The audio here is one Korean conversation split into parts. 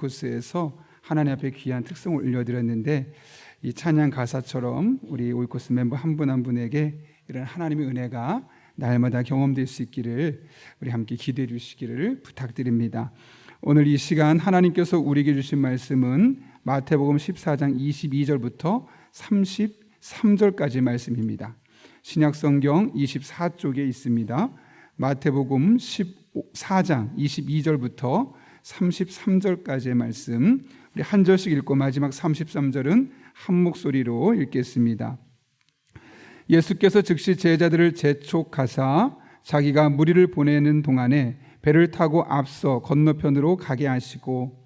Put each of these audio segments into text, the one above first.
오이코스에서 하나님 앞에 귀한 특성을 올려드렸는데 이 찬양 가사처럼 우리 오이코스 멤버 한 분한 분에게 이런 하나님의 은혜가 날마다 경험될 수 있기를 우리 함께 기도해 주시기를 부탁드립니다. 오늘 이 시간 하나님께서 우리에게 주신 말씀은 마태복음 14장 22절부터 33절까지 말씀입니다. 신약 성경 24쪽에 있습니다. 마태복음 14장 22절부터 33절까지의 말씀 우리 한 절씩 읽고 마지막 33절은 한 목소리로 읽겠습니다. 예수께서 즉시 제자들을 재촉하사 자기가 무리를 보내는 동안에 배를 타고 앞서 건너편으로 가게 하시고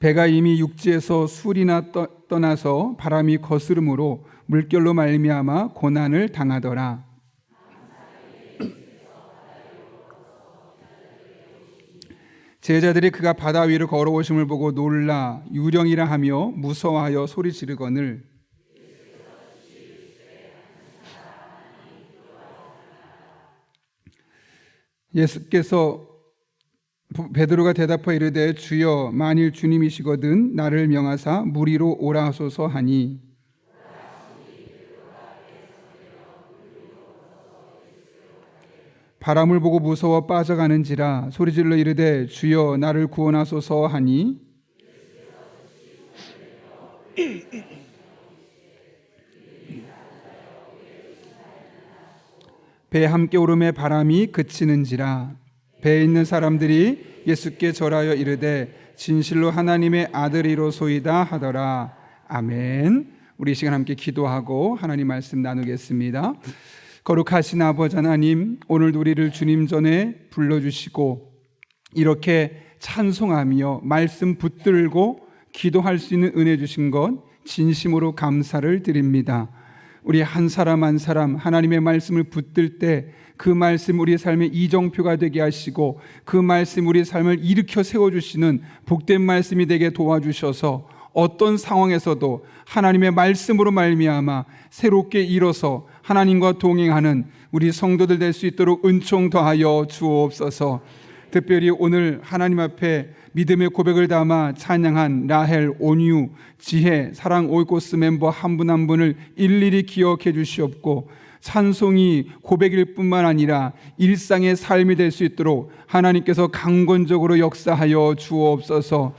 배가 이미 육지에서 술이나 떠, 나서 바람이 거스름으로 물결로 말미암아 고난을 당하더라. 제자들이 그가 바다 위를 걸어오심을 보고 놀라 유령이라 하며 무서워하여 소리 지르거늘 예수께서 베드로가 대답하여 이르되 주여 만일 주님이시거든 나를 명하사 무리로 오라 하소서 하니. 바람을 보고 무서워 빠져가는지라 소리질러 이르되 주여 나를 구원하소서 하니. 배 함께 오름에 바람이 그치는지라 배에 있는 사람들이 예수께 절하여 이르되 진실로 하나님의 아들이로소이다 하더라 아멘 우리 이 시간 함께 기도하고 하나님 말씀 나누겠습니다. 거룩하신 아버지 하나님, 오늘도 우리를 주님 전에 불러주시고 이렇게 찬송하며 말씀 붙들고 기도할 수 있는 은혜 주신 것 진심으로 감사를 드립니다. 우리 한 사람 한 사람 하나님의 말씀을 붙들 때 그 말씀 우리 삶의 이정표가 되게 하시고 그 말씀 우리 삶을 일으켜 세워 주시는 복된 말씀이 되게 도와주셔서 어떤 상황에서도 하나님의 말씀으로 말미암아 새롭게 일어서 하나님과 동행하는 우리 성도들 될 수 있도록 은총 더하여 주옵소서. 특별히 오늘 하나님 앞에 믿음의 고백을 담아 찬양한 라헬, 온유, 지혜, 사랑 오이코스 멤버 한분한 분을 일일이 기억해 주시옵고 찬송이 고백일 뿐만 아니라 일상의 삶이 될 수 있도록 하나님께서 강권적으로 역사하여 주옵소서.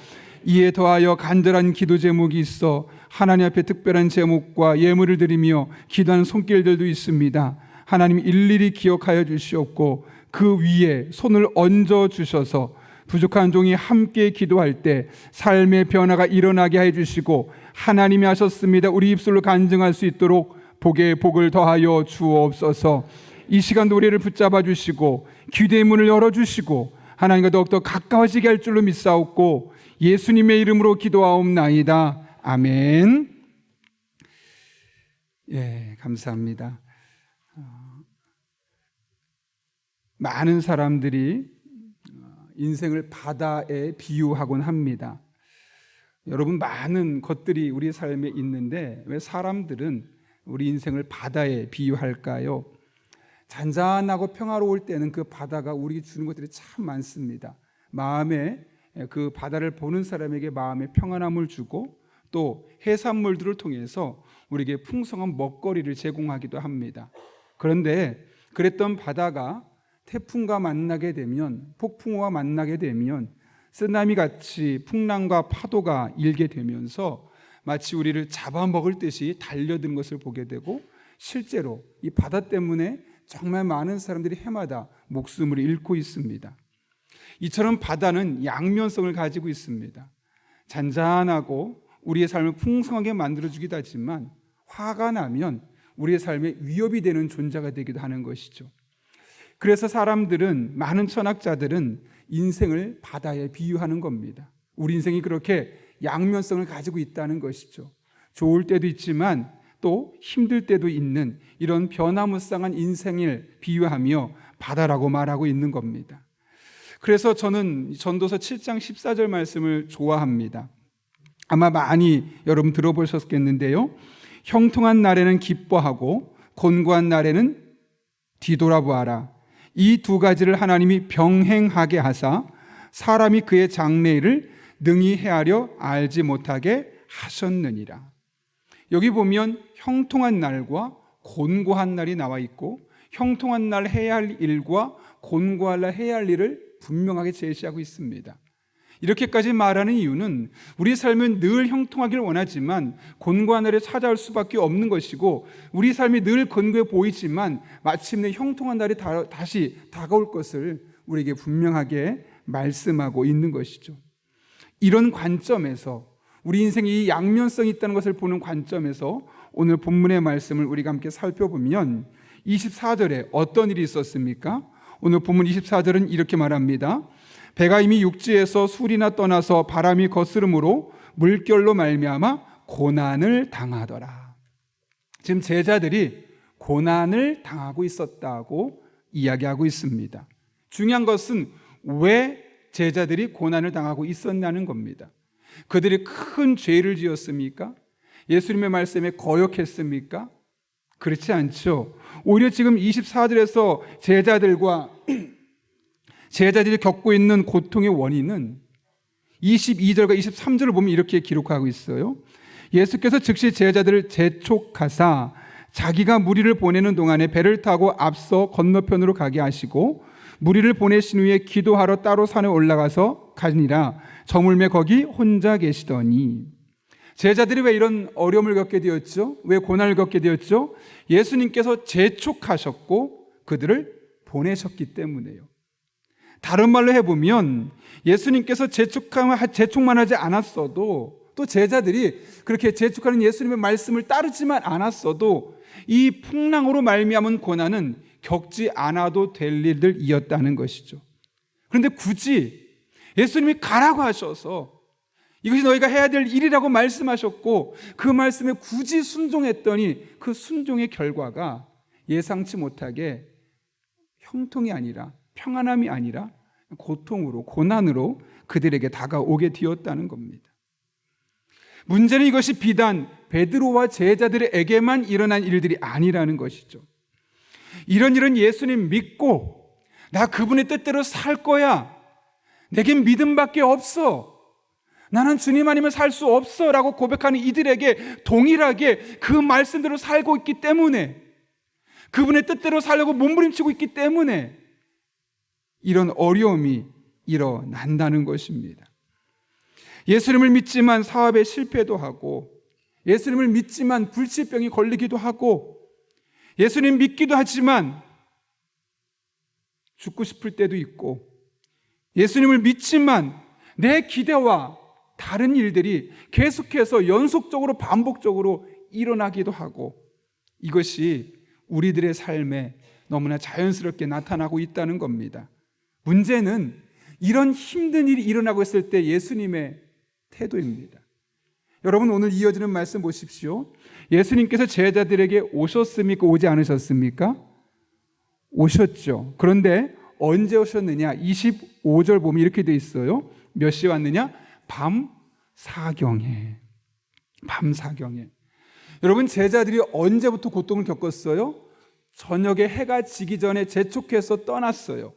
이에 더하여 간절한 기도 제목이 있어 하나님 앞에 특별한 제목과 예물을 드리며 기도하는 손길들도 있습니다. 하나님 일일이 기억하여 주시옵고 그 위에 손을 얹어 주셔서 부족한 종이 함께 기도할 때 삶의 변화가 일어나게 해 주시고 하나님이 하셨습니다. 우리 입술로 간증할 수 있도록 복에 복을 더하여 주옵소서. 이 시간도 우리를 붙잡아 주시고 기대의 문을 열어 주시고 하나님과 더욱더 가까워지게 할 줄로 믿사옵고 예수님의 이름으로 기도하옵나이다. 아멘. 예, 감사합니다. 어, 많은 사람들이 어, 인생을 바다에 비유하곤 합니다. 여러분 많은 것들이 우리 삶에 있는데 왜 사람들은 우리 인생을 바다에 비유할까요? 잔잔하고 평화로울 때는 그 바다가 우리에게 주는 것들이 참 많습니다. 마음에 그 바다를 보는 사람에게 마음의 평안함을 주고 또 해산물들을 통해서 우리에게 풍성한 먹거리를 제공하기도 합니다. 그런데 그랬던 바다가 태풍과 만나게 되면 폭풍우와 만나게 되면 쓰나미 같이 풍랑과 파도가 일게 되면서 마치 우리를 잡아먹을 듯이 달려드는 것을 보게 되고 실제로 이 바다 때문에 정말 많은 사람들이 해마다 목숨을 잃고 있습니다. 이처럼 바다는 양면성을 가지고 있습니다. 잔잔하고 우리의 삶을 풍성하게 만들어주기도 하지만 화가 나면 우리의 삶에 위협이 되는 존재가 되기도 하는 것이죠. 그래서 사람들은 많은 철학자들은 인생을 바다에 비유하는 겁니다. 우리 인생이 그렇게 양면성을 가지고 있다는 것이죠. 좋을 때도 있지만 또 힘들 때도 있는 이런 변화무쌍한 인생을 비유하며 바다라고 말하고 있는 겁니다. 그래서 저는 전도서 7장 14절 말씀을 좋아합니다. 아마 많이 여러분 들어보셨겠는데요. 형통한 날에는 기뻐하고 곤고한 날에는 뒤돌아보아라. 이 두 가지를 하나님이 병행하게 하사 사람이 그의 장래일을 능히 헤아려 알지 못하게 하셨느니라. 여기 보면 형통한 날과 곤고한 날이 나와 있고 형통한 날 해야 할 일과 곤고한 날 해야 할 일을 분명하게 제시하고 있습니다. 이렇게까지 말하는 이유는 우리 삶은 늘 형통하길 원하지만 곤고한 날에 찾아올 수밖에 없는 것이고 우리 삶이 늘 곤고해 보이지만 마침내 형통한 날이 다, 다시 다가올 것을 우리에게 분명하게 말씀하고 있는 것이죠. 이런 관점에서 우리 인생에 이 양면성이 있다는 것을 보는 관점에서 오늘 본문의 말씀을 우리가 함께 살펴보면 24절에 어떤 일이 있었습니까? 오늘 본문 24절은 이렇게 말합니다. 배가 이미 육지에서 술이나 떠나서 바람이 거스름으로 물결로 말미암아 고난을 당하더라. 지금 제자들이 고난을 당하고 있었다고 이야기하고 있습니다. 중요한 것은 왜 제자들이 고난을 당하고 있었냐는 겁니다. 그들이 큰 죄를 지었습니까? 예수님의 말씀에 거역했습니까? 그렇지 않죠. 오히려 지금 24절에서 제자들과 제자들이 겪고 있는 고통의 원인은 22절과 23절을 보면 이렇게 기록하고 있어요. 예수께서 즉시 제자들을 재촉하사 자기가 무리를 보내는 동안에 배를 타고 앞서 건너편으로 가게 하시고 무리를 보내신 후에 기도하러 따로 산에 올라가서 가니라 저물매 거기 혼자 계시더니 제자들이 왜 이런 어려움을 겪게 되었죠? 왜 고난을 겪게 되었죠? 예수님께서 재촉하셨고 그들을 보내셨기 때문에요. 다른 말로 해보면 예수님께서 재촉만 하지 않았어도 또 제자들이 그렇게 재촉하는 예수님의 말씀을 따르지만 않았어도 이 풍랑으로 말미암은 고난은 겪지 않아도 될 일들이었다는 것이죠. 그런데 굳이 예수님이 가라고 하셔서 이것이 너희가 해야 될 일이라고 말씀하셨고 그 말씀에 굳이 순종했더니 그 순종의 결과가 예상치 못하게 형통이 아니라 평안함이 아니라 고통으로 고난으로 그들에게 다가오게 되었다는 겁니다. 문제는 이것이 비단 베드로와 제자들에게만 일어난 일들이 아니라는 것이죠. 이런 일은 예수님 믿고 나 그분의 뜻대로 살 거야. 내겐 믿음밖에 없어. 나는 주님 아니면 살 수 없어. 라고 고백하는 이들에게 동일하게 그 말씀대로 살고 있기 때문에 그분의 뜻대로 살려고 몸부림치고 있기 때문에 이런 어려움이 일어난다는 것입니다. 예수님을 믿지만 사업에 실패도 하고 예수님을 믿지만 불치병이 걸리기도 하고 예수님 믿기도 하지만 죽고 싶을 때도 있고 예수님을 믿지만 내 기대와 다른 일들이 계속해서 연속적으로 반복적으로 일어나기도 하고 이것이 우리들의 삶에 너무나 자연스럽게 나타나고 있다는 겁니다. 문제는 이런 힘든 일이 일어나고 있을 때 예수님의 태도입니다. 여러분 오늘 이어지는 말씀 보십시오. 예수님께서 제자들에게 오셨습니까? 오지 않으셨습니까? 오셨죠. 그런데 언제 오셨느냐? 25절 보면 이렇게 돼 있어요. 몇 시에 왔느냐? 밤 사경에. 밤 사경에. 여러분 제자들이 언제부터 고통을 겪었어요? 저녁에 해가 지기 전에 재촉해서 떠났어요.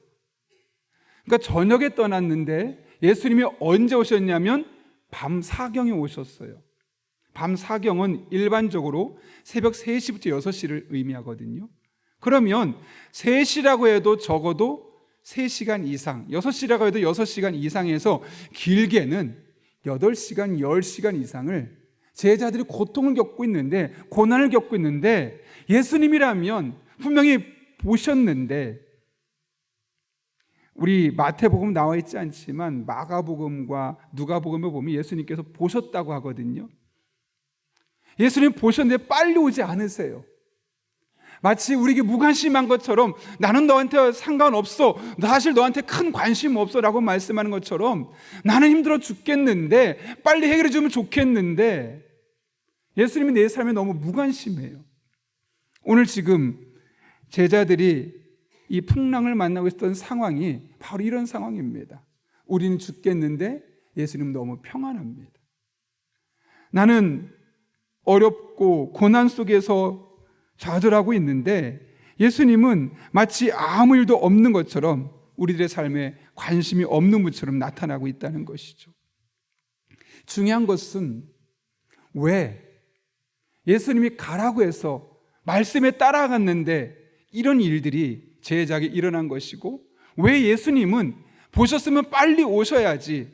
그러니까 저녁에 떠났는데 예수님이 언제 오셨냐면 밤 사경에 오셨어요. 밤 사경은 일반적으로 새벽 3시부터 6시를 의미하거든요. 그러면 3시라고 해도 적어도 3시간 이상, 6시라고 해도 6시간 이상에서 길게는 8시간, 10시간 이상을 제자들이 고통을 겪고 있는데, 고난을 겪고 있는데, 예수님이라면 분명히 보셨는데, 우리 마태복음 나와 있지 않지만 마가복음과 누가복음을 보면 예수님께서 보셨다고 하거든요. 예수님 보셨는데 빨리 오지 않으세요. 마치 우리에게 무관심한 것처럼 나는 너한테 상관없어. 사실 너한테 큰 관심 없어. 라고 말씀하는 것처럼 나는 힘들어 죽겠는데 빨리 해결해 주면 좋겠는데 예수님이 내 삶에 너무 무관심해요. 오늘 지금 제자들이 이 풍랑을 만나고 있었던 상황이 바로 이런 상황입니다. 우리는 죽겠는데 예수님 너무 평안합니다. 나는 어렵고 고난 속에서 좌절하고 있는데 예수님은 마치 아무 일도 없는 것처럼 우리들의 삶에 관심이 없는 분처럼 나타나고 있다는 것이죠. 중요한 것은 왜 예수님이 가라고 해서 말씀에 따라갔는데 이런 일들이 제작에 일어난 것이고 왜 예수님은 보셨으면 빨리 오셔야지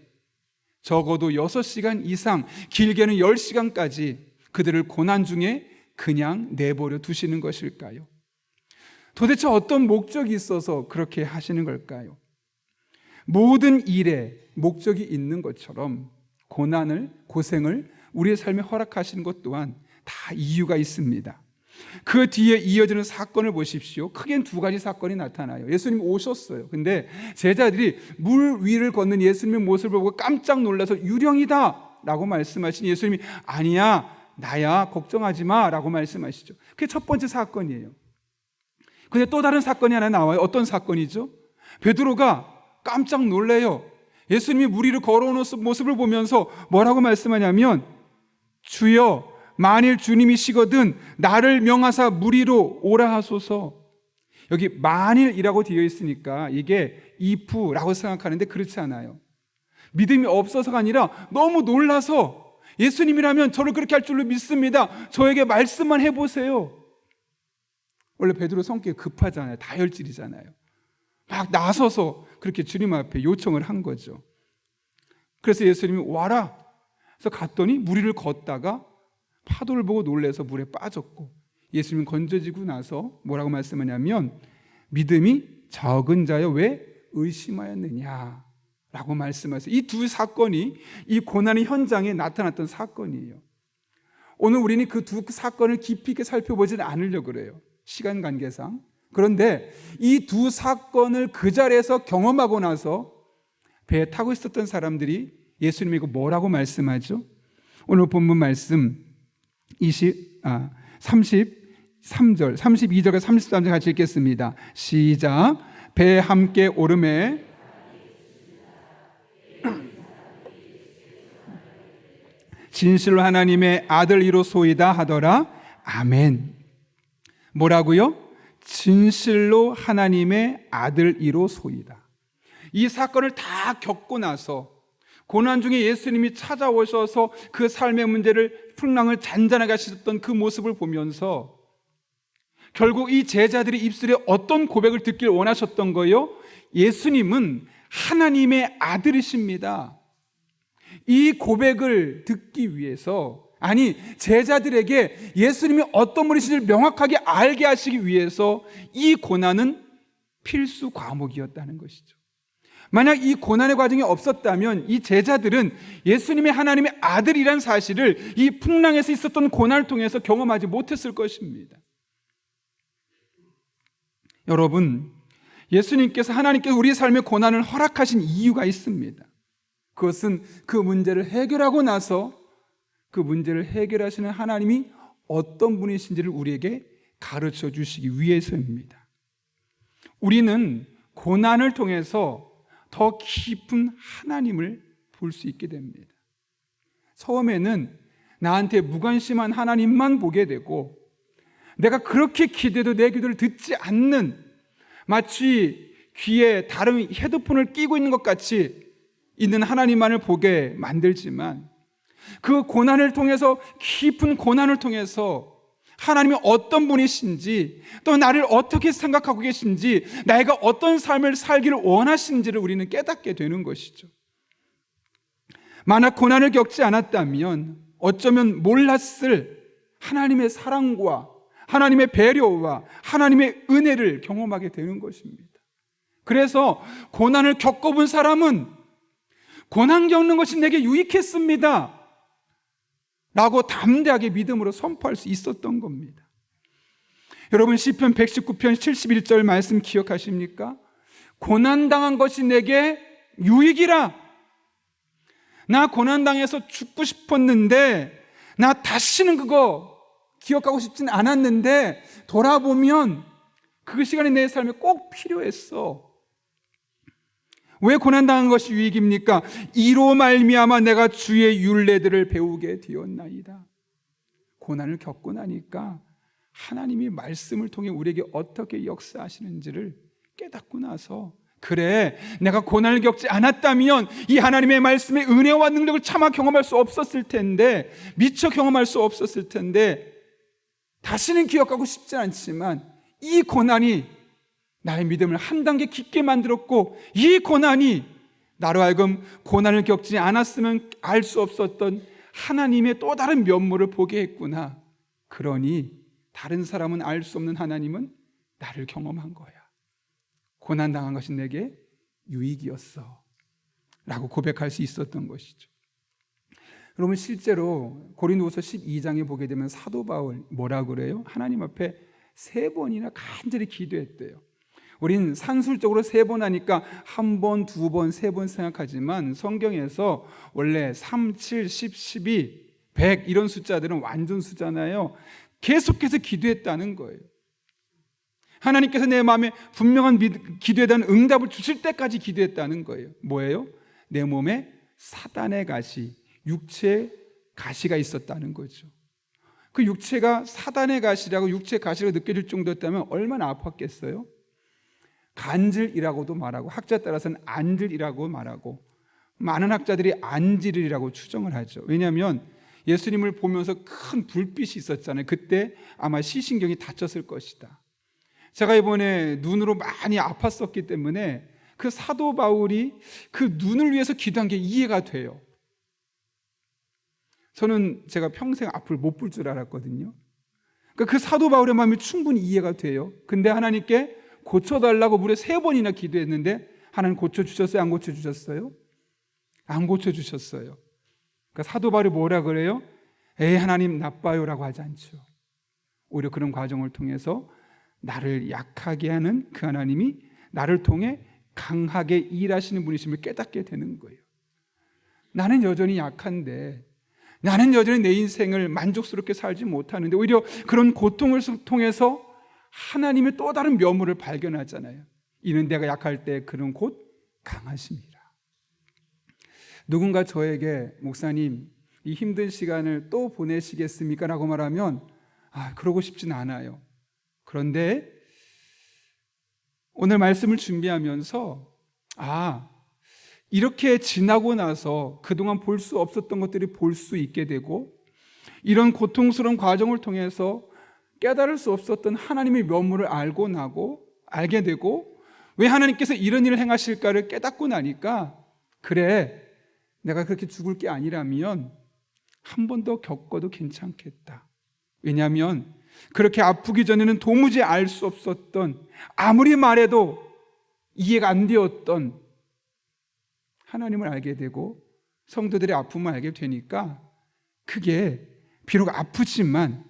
적어도 6시간 이상 길게는 10시간까지 그들을 고난 중에 그냥 내버려 두시는 것일까요? 도대체 어떤 목적이 있어서 그렇게 하시는 걸까요? 모든 일에 목적이 있는 것처럼 고난을, 고생을 우리의 삶에 허락하시는 것 또한 다 이유가 있습니다. 그 뒤에 이어지는 사건을 보십시오. 크게는 두 가지 사건이 나타나요. 예수님 오셨어요. 근데 제자들이 물 위를 걷는 예수님의 모습을 보고 깜짝 놀라서 유령이다! 라고 말씀하신 예수님이 아니야, 나야, 걱정하지 마! 라고 말씀하시죠. 그게 첫 번째 사건이에요. 근데 또 다른 사건이 하나 나와요. 어떤 사건이죠? 베드로가 깜짝 놀래요. 예수님이 물 위를 걸어오는 모습을 보면서 뭐라고 말씀하냐면 주여 만일 주님이시거든 나를 명하사 물 위로 오라 하소서. 여기 만일이라고 되어 있으니까 이게 if라고 생각하는데 그렇지 않아요. 믿음이 없어서가 아니라 너무 놀라서 예수님이라면 저를 그렇게 할 줄로 믿습니다. 저에게 말씀만 해보세요. 원래 베드로 성격이 급하잖아요. 다혈질이잖아요. 막 나서서 그렇게 주님 앞에 요청을 한 거죠. 그래서 예수님이 와라. 그래서 갔더니 무리를 걷다가 파도를 보고 놀래서 물에 빠졌고 예수님 건져지고 나서 뭐라고 말씀하냐면 믿음이 적은 자여 왜 의심하였느냐 라고 말씀하세요. 이 두 사건이 이 고난의 현장에 나타났던 사건이에요. 오늘 우리는 그 두 사건을 깊이 있게 살펴보지는 않으려고 그래요. 시간 관계상. 그런데 이 두 사건을 그 자리에서 경험하고 나서 배에 타고 있었던 사람들이 예수님이고 뭐라고 말씀하죠? 오늘 본문 말씀 20, 아, 33절, 32절과 33절 같이 읽겠습니다. 시작. 배 함께 오름에 진실로 하나님의 아들 이로소이다 하더라. 아멘. 뭐라고요? 진실로 하나님의 아들 이로소이다. 이 사건을 다 겪고 나서 고난 중에 예수님이 찾아오셔서 그 삶의 문제를 풍랑을 잔잔하게 하셨던 그 모습을 보면서 결국 이 제자들이 입술에 어떤 고백을 듣길 원하셨던 거요? 예수님은 하나님의 아들이십니다. 이 고백을 듣기 위해서 아니 제자들에게 예수님이 어떤 분이신지를 명확하게 알게 하시기 위해서 이 고난은 필수 과목이었다는 것이죠. 만약 이 고난의 과정이 없었다면 이 제자들은 예수님의 하나님의 아들이란 사실을 이 풍랑에서 있었던 고난을 통해서 경험하지 못했을 것입니다. 여러분, 예수님께서 하나님께서 우리의 삶에 고난을 허락하신 이유가 있습니다. 그것은 그 문제를 해결하고 나서 그 문제를 해결하시는 하나님이 어떤 분이신지를 우리에게 가르쳐 주시기 위해서입니다. 우리는 고난을 통해서 더 깊은 하나님을 볼 수 있게 됩니다. 처음에는 나한테 무관심한 하나님만 보게 되고 내가 그렇게 기대도 내 기도를 듣지 않는 마치 귀에 다른 헤드폰을 끼고 있는 것 같이 있는 하나님만을 보게 만들지만 그 고난을 통해서 깊은 고난을 통해서 하나님이 어떤 분이신지 또 나를 어떻게 생각하고 계신지 내가 어떤 삶을 살기를 원하시는지를 우리는 깨닫게 되는 것이죠. 만약 고난을 겪지 않았다면 어쩌면 몰랐을 하나님의 사랑과 하나님의 배려와 하나님의 은혜를 경험하게 되는 것입니다. 그래서 고난을 겪어본 사람은 고난 겪는 것이 내게 유익했습니다. 라고 담대하게 믿음으로 선포할 수 있었던 겁니다. 여러분 시편 119편 71절 말씀 기억하십니까? 고난 당한 것이 내게 유익이라. 나 고난 당해서 죽고 싶었는데 나 다시는 그거 기억하고 싶진 않았는데 돌아보면 그 시간이 내 삶에 꼭 필요했어. 왜 고난 당한 것이 유익입니까? 이로 말미암아 내가 주의 윤례들을 배우게 되었나이다. 고난을 겪고 나니까 하나님이 말씀을 통해 우리에게 어떻게 역사하시는지를 깨닫고 나서 그래 내가 고난을 겪지 않았다면 이 하나님의 말씀의 은혜와 능력을 차마 경험할 수 없었을 텐데 미처 경험할 수 없었을 텐데 다시는 기억하고 싶지 않지만 이 고난이 나의 믿음을 한 단계 깊게 만들었고 이 고난이 나로 하여금 고난을 겪지 않았으면 알 수 없었던 하나님의 또 다른 면모를 보게 했구나. 그러니 다른 사람은 알 수 없는 하나님은 나를 경험한 거야. 고난 당한 것이 내게 유익이었어. 라고 고백할 수 있었던 것이죠. 그러면 실제로 고린도후서 12장에 보게 되면 사도 바울 뭐라 그래요? 하나님 앞에 세 번이나 간절히 기도했대요. 우린 산술적으로 세 번 하니까 한 번, 두 번, 세 번 생각하지만 성경에서 원래 3, 7, 10, 12, 100 이런 숫자들은 완전 숫자잖아요. 계속해서 기도했다는 거예요. 하나님께서 내 마음에 분명한 기도에 대한 응답을 주실 때까지 기도했다는 거예요. 뭐예요? 내 몸에 사단의 가시, 육체의 가시가 있었다는 거죠. 그 육체가 사단의 가시라고 육체 가시가 느껴질 정도였다면 얼마나 아팠겠어요? 간질이라고도 말하고 학자 따라서는 안질이라고 말하고 많은 학자들이 안질이라고 추정을 하죠. 왜냐하면 예수님을 보면서 큰 불빛이 있었잖아요. 그때 아마 시신경이 다쳤을 것이다. 제가 이번에 눈으로 많이 아팠었기 때문에 그 사도 바울이 그 눈을 위해서 기도한 게 이해가 돼요. 저는 제가 평생 앞을 못 볼 줄 알았거든요. 그러니까 그 사도 바울의 마음이 충분히 이해가 돼요. 근데 하나님께 고쳐달라고 무려 세 번이나 기도했는데 하나님 고쳐주셨어요? 안 고쳐주셨어요? 안 고쳐주셨어요. 그러니까 사도 바울이 뭐라 그래요? 에이 하나님 나빠요라고 하지 않죠. 오히려 그런 과정을 통해서 나를 약하게 하는 그 하나님이 나를 통해 강하게 일하시는 분이심을 깨닫게 되는 거예요. 나는 여전히 약한데 나는 여전히 내 인생을 만족스럽게 살지 못하는데 오히려 그런 고통을 통해서 하나님의 또 다른 면모를 발견하잖아요. 이는 내가 약할 때 그는 곧 강하십니다. 누군가 저에게 목사님 이 힘든 시간을 또 보내시겠습니까? 라고 말하면 아, 그러고 싶진 않아요. 그런데 오늘 말씀을 준비하면서 아, 이렇게 지나고 나서 그동안 볼 수 없었던 것들이 볼 수 있게 되고 이런 고통스러운 과정을 통해서 깨달을 수 없었던 하나님의 면모를 알고 나고 알게 되고 왜 하나님께서 이런 일을 행하실까를 깨닫고 나니까 그래 내가 그렇게 죽을 게 아니라면 한 번 더 겪어도 괜찮겠다. 왜냐하면 그렇게 아프기 전에는 도무지 알 수 없었던 아무리 말해도 이해가 안 되었던 하나님을 알게 되고 성도들의 아픔을 알게 되니까 그게 비록 아프지만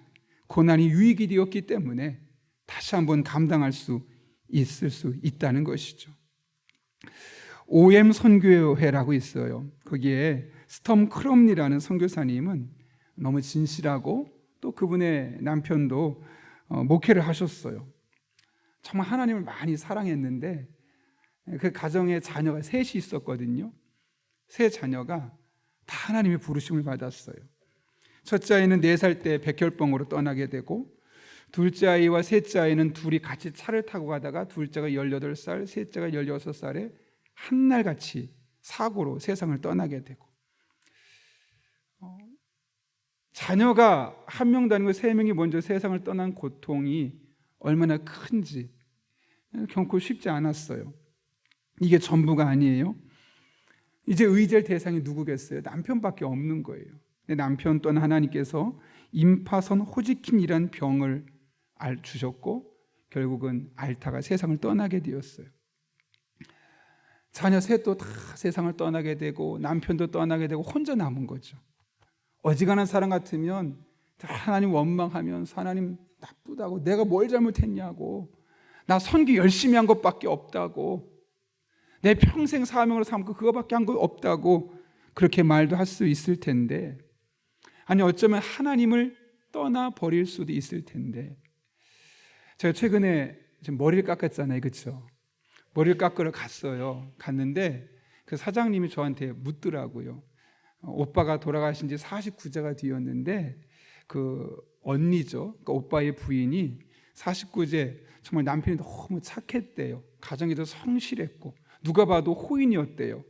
고난이 유익이 되었기 때문에 다시 한번 감당할 수 있을 수 있다는 것이죠. OM 선교회라고 있어요. 거기에 스톰 크롬니라는 선교사님은 너무 진실하고 또 그분의 남편도 어, 목회를 하셨어요. 정말 하나님을 많이 사랑했는데 그 가정에 자녀가 셋이 있었거든요. 세 자녀가 다 하나님의 부르심을 받았어요. 첫째 아이는 네살때 백혈병으로 떠나게 되고 둘째 아이와 셋째 아이는 둘이 같이 차를 타고 가다가 둘째가 18살, 셋째가 16살에 한날같이 사고로 세상을 떠나게 되고 어, 자녀가 한 명도 아니고 세 명이 먼저 세상을 떠난 고통이 얼마나 큰지 경고 쉽지 않았어요. 이게 전부가 아니에요. 이제 의지할 대상이 누구겠어요? 남편밖에 없는 거예요. 남편 또는 하나님께서 임파선 호지킨이란 병을 알 주셨고 결국은 알타가 세상을 떠나게 되었어요. 자녀 셋도 다 세상을 떠나게 되고 남편도 떠나게 되고 혼자 남은 거죠. 어지간한 사람 같으면 하나님 원망하면서 하나님 나쁘다고 내가 뭘 잘못했냐고 나 선교 열심히 한 것밖에 없다고 내 평생 사명으로 삼고 그거밖에 한 거 없다고 그렇게 말도 할 수 있을 텐데 아니 어쩌면 하나님을 떠나 버릴 수도 있을 텐데 제가 최근에 지금 머리를 깎았잖아요, 그렇죠? 머리를 깎으러 갔어요. 갔는데 그 사장님이 저한테 묻더라고요. 오빠가 돌아가신 지 49제가 되었는데 그 언니죠. 그러니까 오빠의 부인이 49제 정말 남편이 너무 착했대요. 가정이 더 성실했고 누가 봐도 호인이었대요.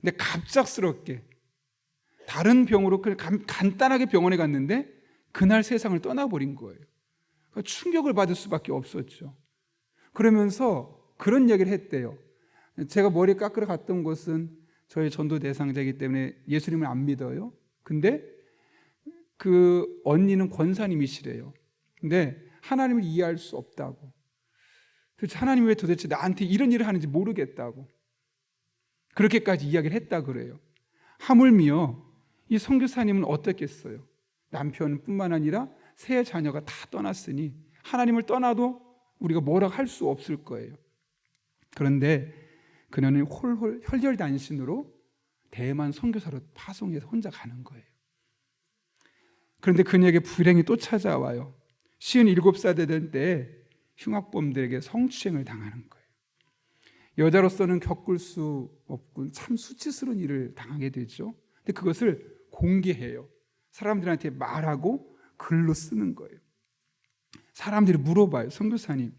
근데 갑작스럽게 다른 병으로 간단하게 병원에 갔는데 그날 세상을 떠나버린 거예요. 그러니까 충격을 받을 수밖에 없었죠. 그러면서 그런 이야기를 했대요. 제가 머리 깎으러 갔던 곳은 저희 전도 대상자이기 때문에 예수님을 안 믿어요. 근데 그 언니는 권사님이시래요. 근데 하나님을 이해할 수 없다고. 도대체 하나님이 왜 도대체 나한테 이런 일을 하는지 모르겠다고. 그렇게까지 이야기를 했다 그래요. 하물며 이 선교사님은 어떻겠어요? 남편뿐만 아니라 세 자녀가 다 떠났으니 하나님을 떠나도 우리가 뭐라 할 수 없을 거예요. 그런데 그녀는 홀홀 혈혈단신으로 대만 선교사로 파송해서 혼자 가는 거예요. 그런데 그녀에게 불행이 또 찾아와요. 57살 되던 때 흉악범들에게 성추행을 당하는 거예요. 여자로서는 겪을 수 없군 참 수치스러운 일을 당하게 되죠. 근데 그것을 공개해요. 사람들한테 말하고 글로 쓰는 거예요. 사람들이 물어봐요. 선교사님.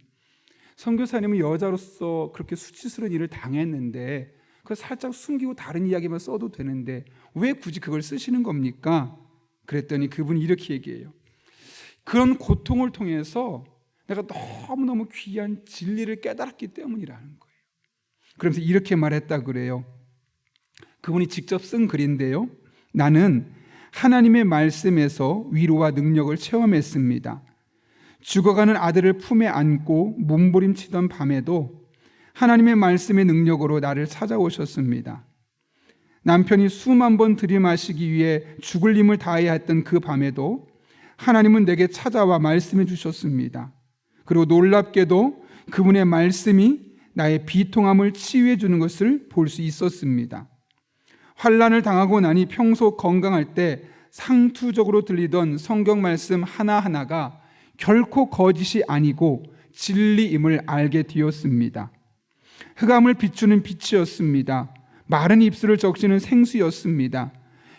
선교사님은 여자로서 그렇게 수치스러운 일을 당했는데 그걸 살짝 숨기고 다른 이야기만 써도 되는데 왜 굳이 그걸 쓰시는 겁니까? 그랬더니 그분이 이렇게 얘기해요. 그런 고통을 통해서 내가 너무너무 귀한 진리를 깨달았기 때문이라는 거예요. 그러면서 이렇게 말했다 그래요. 그분이 직접 쓴 글인데요. 나는 하나님의 말씀에서 위로와 능력을 체험했습니다. 죽어가는 아들을 품에 안고 몸부림치던 밤에도 하나님의 말씀의 능력으로 나를 찾아오셨습니다. 남편이 수만 번 들이마시기 위해 죽을 힘을 다해야 했던 그 밤에도 하나님은 내게 찾아와 말씀해 주셨습니다. 그리고 놀랍게도 그분의 말씀이 나의 비통함을 치유해 주는 것을 볼 수 있었습니다. 환란을 당하고 나니 평소 건강할 때 상투적으로 들리던 성경 말씀 하나하나가 결코 거짓이 아니고 진리임을 알게 되었습니다. 흑암을 비추는 빛이었습니다. 마른 입술을 적시는 생수였습니다.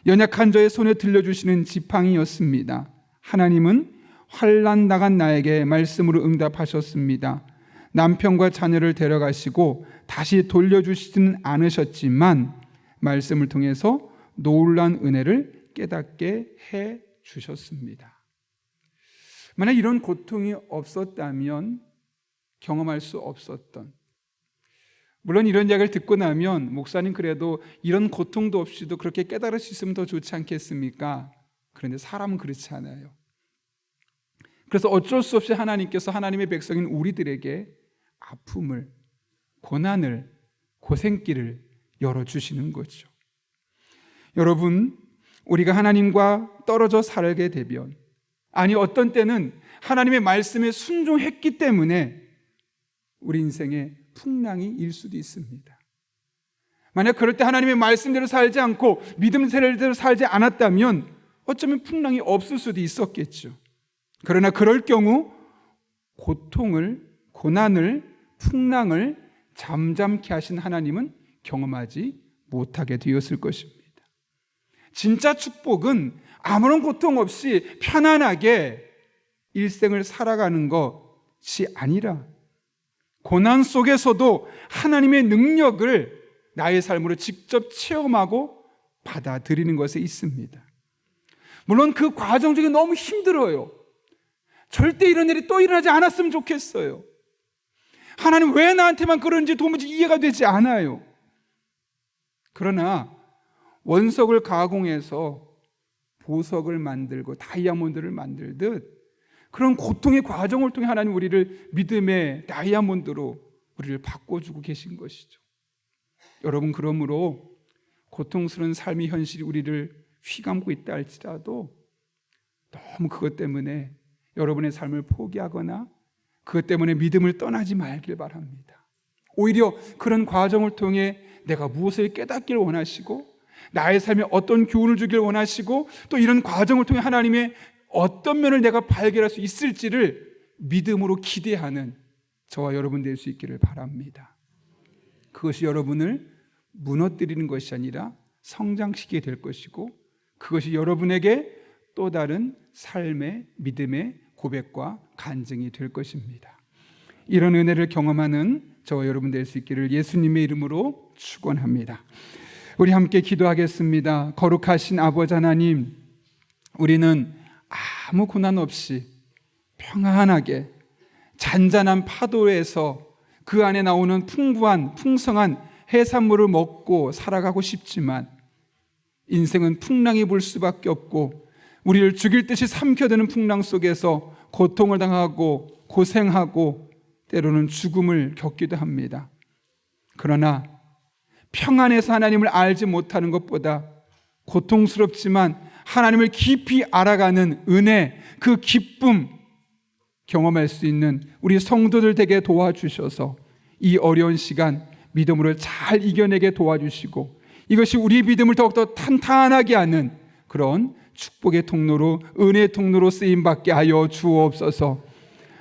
연약한 저의 손에 들려주시는 지팡이였습니다. 하나님은 환란 나간 나에게 말씀으로 응답하셨습니다. 남편과 자녀를 데려가시고 다시 돌려주시지는 않으셨지만 말씀을 통해서 놀란 은혜를 깨닫게 해 주셨습니다. 만약 이런 고통이 없었다면 경험할 수 없었던 물론 이런 이야기를 듣고 나면 목사님 그래도 이런 고통도 없이도 그렇게 깨달을 수 있으면 더 좋지 않겠습니까? 그런데 사람은 그렇지 않아요. 그래서 어쩔 수 없이 하나님께서 하나님의 백성인 우리들에게 아픔을, 고난을, 고생길을 열어주시는 거죠. 여러분, 우리가 하나님과 떨어져 살게 되면, 아니, 어떤 때는 하나님의 말씀에 순종했기 때문에 우리 인생에 풍랑이 일 수도 있습니다. 만약 그럴 때 하나님의 말씀대로 살지 않고 믿음대로 살지 않았다면 어쩌면 풍랑이 없을 수도 있었겠죠. 그러나 그럴 경우 고통을, 고난을, 풍랑을 잠잠케 하신 하나님은 경험하지 못하게 되었을 것입니다. 진짜 축복은 아무런 고통 없이 편안하게 일생을 살아가는 것이 아니라 고난 속에서도 하나님의 능력을 나의 삶으로 직접 체험하고 받아들이는 것에 있습니다. 물론 그 과정 중에 너무 힘들어요. 절대 이런 일이 또 일어나지 않았으면 좋겠어요. 하나님 왜 나한테만 그런지 도무지 이해가 되지 않아요. 그러나 원석을 가공해서 보석을 만들고 다이아몬드를 만들듯 그런 고통의 과정을 통해 하나님 우리를 믿음의 다이아몬드로 우리를 바꿔주고 계신 것이죠. 여러분 그러므로 고통스러운 삶의 현실이 우리를 휘감고 있다 할지라도 너무 그것 때문에 여러분의 삶을 포기하거나 그것 때문에 믿음을 떠나지 말길 바랍니다. 오히려 그런 과정을 통해 내가 무엇을 깨닫길 원하시고 나의 삶에 어떤 교훈을 주길 원하시고 또 이런 과정을 통해 하나님의 어떤 면을 내가 발견할 수 있을지를 믿음으로 기대하는 저와 여러분 될 수 있기를 바랍니다. 그것이 여러분을 무너뜨리는 것이 아니라 성장시키게 될 것이고 그것이 여러분에게 또 다른 삶의 믿음의 고백과 간증이 될 것입니다. 이런 은혜를 경험하는 저와 여러분 될 수 있기를 예수님의 이름으로 축원합니다. 우리 함께 기도하겠습니다. 거룩하신 아버지 하나님, 우리는 아무 고난 없이 평안하게 잔잔한 파도에서 그 안에 나오는 풍부한 풍성한 해산물을 먹고 살아가고 싶지만 인생은 풍랑이 불 수밖에 없고 우리를 죽일 듯이 삼켜드는 풍랑 속에서 고통을 당하고 고생하고 때로는 죽음을 겪기도 합니다. 그러나 평안해서 하나님을 알지 못하는 것보다 고통스럽지만 하나님을 깊이 알아가는 은혜, 그 기쁨 경험할 수 있는 우리 성도들 되게 도와주셔서 이 어려운 시간 믿음으로 잘 이겨내게 도와주시고 이것이 우리 믿음을 더욱더 탄탄하게 하는 그런 축복의 통로로 은혜의 통로로 쓰임 받게 하여 주옵소서.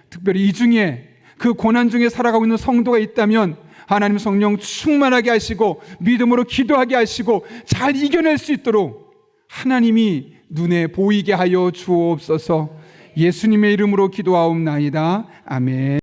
특별히 이 중에 그 고난 중에 살아가고 있는 성도가 있다면 하나님 성령 충만하게 하시고 믿음으로 기도하게 하시고 잘 이겨낼 수 있도록 하나님이 눈에 보이게 하여 주옵소서. 예수님의 이름으로 기도하옵나이다. 아멘.